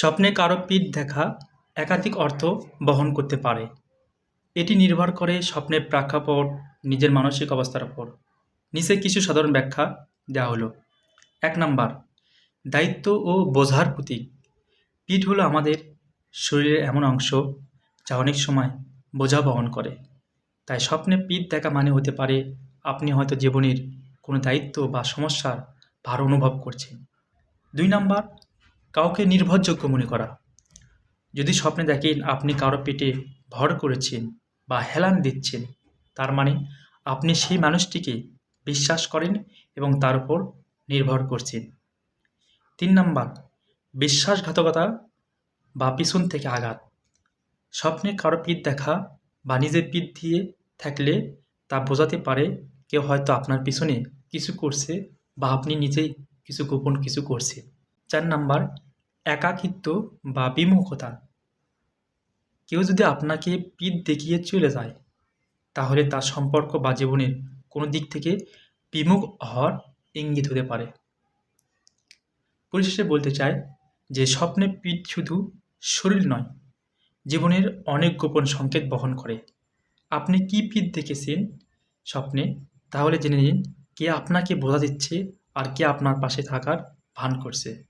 স্বপ্নে কারও পিঠ দেখা একাধিক অর্থ বহন করতে পারে। এটি নির্ভর করে স্বপ্নের প্রেক্ষাপট, নিজের মানসিক অবস্থার উপর। নিচে কিছু সাধারণ ব্যাখ্যা দেওয়া হলো। এক নাম্বার, দায়িত্ব ও বোঝার প্রতীক। পিঠ হলো আমাদের শরীরের এমন অংশ যা অনেক সময় বোঝা বহন করে। তাই স্বপ্নে পিঠ দেখা মানে হতে পারে আপনি হয়তো জীবনের কোনো দায়িত্ব বা সমস্যার ভার অনুভব করছেন। দুই নাম্বার কাউকে নির্ভরযোগ্য মনে করা। যদি স্বপ্নে দেখেন আপনি কারও পেটে ভর করেছেন বা হেলান দিচ্ছেন, তার মানে আপনি সেই মানুষটিকে বিশ্বাস করেন এবং তার উপর নির্ভর করছেন। তিন নাম্বার, বিশ্বাসঘাতকতা বা পিছন থেকে আঘাত। স্বপ্নে কারও পিঠ দেখা বা নিজের পিঠ দিয়ে থাকলে তা বোঝাতে পারে কেউ হয়তো আপনার পিছনে কিছু করছে বা আপনি নিজেই কিছু গোপন কিছু করছে চার নাম্বার, একাকিত্ব বা বিমুখতা। কেউ যদি আপনাকে পিঠ দেখিয়ে চলে যায়, তাহলে তার সম্পর্ক বা জীবনের কোনো দিক থেকে বিমুখ হওয়ার ইঙ্গিত হতে পারে। পরিশেষে বলতে চাই যে, স্বপ্নে পিঠ শুধু শরীর নয়, জীবনের অনেক গোপন সংকেত বহন করে। আপনি কি পিঠ দেখেছেন স্বপ্নে? তাহলে জেনে নিন, কে আপনাকে বোঝা দিচ্ছে আর কে আপনার পাশে থাকার ভান করছে।